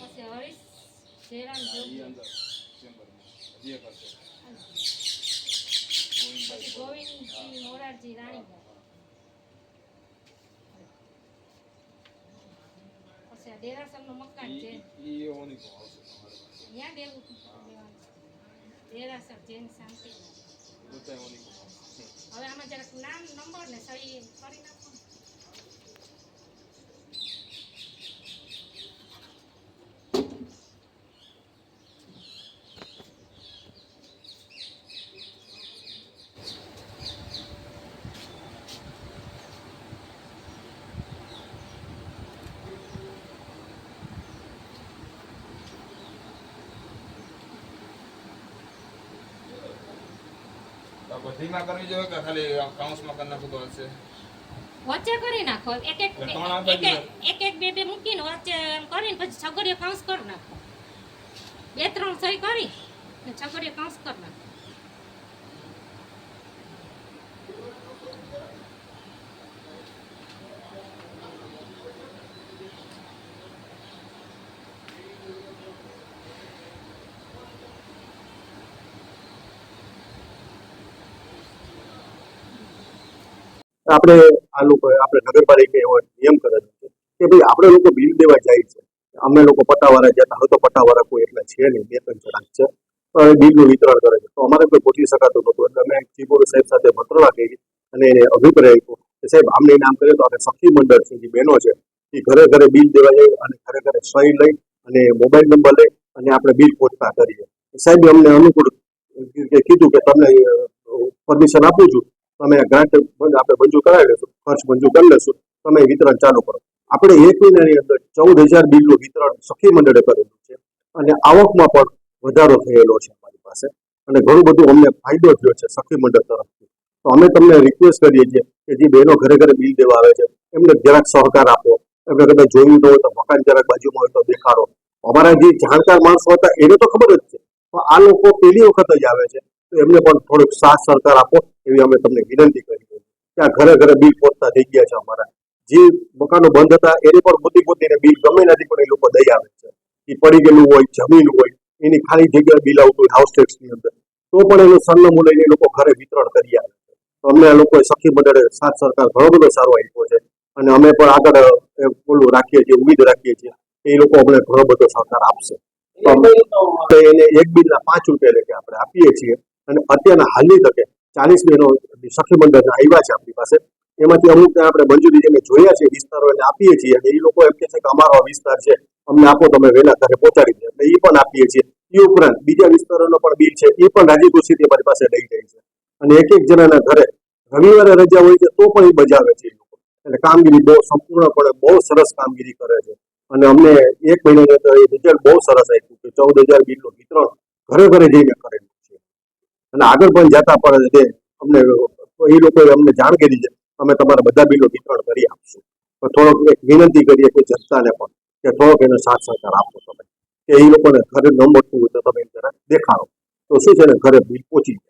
પછી હરીશ જયરામ જોગી. પછી ગોવિંદજી મોરારજી રાણીભાઈ પછી મકાન છે. ત્યાં દેવું દેવાનું જૈન શાંતિ. હવે આમાં જરાક નામ નંબર ને સહી કરી નાખો બધીમાં કરવી જોઈએ કે ખાલી કાઉન્સમાં કરી નાખવું તો હશે વચ્ચે કરી નાખો. એક એક એટલે એક એક- એક એક બે બે મૂકીને વચ્ચે એમ કરીને પછી છગડીએ કાઉન્સ કરી નાખો. બે ત્રણ સહી કરી ને છગડીએ કાઉન્સ કરી નાખો. આપણે આ લોકો, આપણે નગરપાલિકા એવો નિયમ કરે છે કે ભાઈ આપણે લોકો બિલ દેવા જાય છે. અમે લોકો પટ્ટાવાળા જતા હવે તો પટ્ટાવાળા કોઈ એટલા છે નહીં, બે ત્રણ જણા છે. બિલનું વિતરણ કરે છે. તો અમારે કોઈ પહોંચી શકાતું નહોતું. એટલે અમે ચીપોર સાહેબ સાથે મંત્રણા કરી અને એને અભિપ્રાય આપ્યો કે સાહેબ, આમને નામ કરીએ તો આપણે સખી મંડળ છે જે બહેનો છે, એ ઘરે ઘરે બિલ દેવા જાય અને ઘરે ઘરે સહી લઈ અને મોબાઈલ નંબર લઈ અને આપણે બિલ પહોંચતા કરીએ. સાહેબ અમને અનુકૂળ કીધું કે તમને પરમિશન આપું છું. તમે ગ્રાન્ટ આપણે મંજૂર કરાવી લેશું, ખર્ચ મંજૂર કરી લેશું, તમે વિતરણ ચાલુ કરો. આપણે એક મહિનાની અંદર ચૌદ હજાર બિલનું વિતરણ સખી મંડળે કરેલું છે અને આવકમાં પણ વધારો થયેલો છે અમારી પાસે. અને ઘણું બધું અમને ફાયદો થયો છે સખી મંડળ તરફથી. તો અમે તમને રિક્વેસ્ટ કરીએ છીએ કે જે બહેનો ઘરે ઘરે બિલ દેવા આવે છે, એમને જરાક સહકાર આપો. એમને કદાચ જોયું ન હોય તો મકાન જરાક બાજુમાં હોય તો દેખાડો. અમારા જે જાણકાર માણસો હતા, એને તો ખબર જ છે. પણ આ લોકો પહેલી વખત જ આવે છે. એમને પણ થોડુંક સાથ સહકાર આપો એવી અમે તમને વિનંતી કરી ત્યાં ઘરે ઘરે બિલ પહોંચતા થઈ ગયા છે અમારા. જે મકાનો બંધ હતા, એની પણ પોતી પોતીને બિલ ગમે નથી પણ એ લોકો દઈ આવે છે. એ પડી ગયેલું હોય, જમીન હોય, એની ખાલી જગ્યાએ બિલ આવતું હોય હાઉસ ટેક્સની અંદર. તો પણ એનું સરનામું લઈને એ લોકો ઘરે વિતરણ કરી આવે છે. તો અમને આ લોકોએ સખી મંડળે સાથ સરકાર ઘણો બધો સારો આપ્યો છે. અને અમે પણ આગળ ઓલું રાખીએ છીએ ઉમ્મીદ રાખીએ છીએ એ લોકો અમને ઘણો બધો સહકાર આપશે. એને એક બિલના પાંચ રૂપિયા લેખે આપણે આપીએ છીએ. અને અત્યારના હાલની તકે ચાલીસ બહેનો સખી મંડળના આવ્યા છે આપણી પાસે. એમાંથી અમુક આપણે મંજૂરી જેને જોયા છે, વિસ્તારો એને આપીએ છીએ. અને એ લોકો એમ કહે છે કે અમારો વિસ્તાર છે, અમને આપો, તમે વહેલા ઘરે પહોંચાડી દે. એટલે એ પણ આપીએ છીએ. એ ઉપરાંત બીજા વિસ્તારોનો પણ બિલ છે, એ પણ રાજી ખુશીથી અમારી પાસે લઈ જાય છે. અને એક એક જણાના ઘરે રવિવારે રજા હોય છે, તો પણ એ બજાવે છે એ લોકો. એટલે કામગીરી બહુ સંપૂર્ણપણે બહુ સરસ કામગીરી કરે છે. અને અમને એક મહિનાની અંદર એ રિઝલ્ટ બહુ સરસ આપ્યું કે ચૌદ હજાર બિલનું વિતરણ ઘરે ઘરે જઈને કરેલું છે અને આગળ પણ જતા પણ જે અમને એ લોકોએ અમને જાણ કરી છે, અમે તમારા બધા બિલો વિતરણ કરી આપશું. તો થોડોક એક વિનંતી કરીએ કે જનતાને પણ કે થોડોક એનો સાથ સહકાર આપો તમે. કે એ લોકોને ઘરે ન મળતું હોય તો તમે જરા દેખાડો. તો શું છે ને, ઘરે બિલ પહોંચી જાય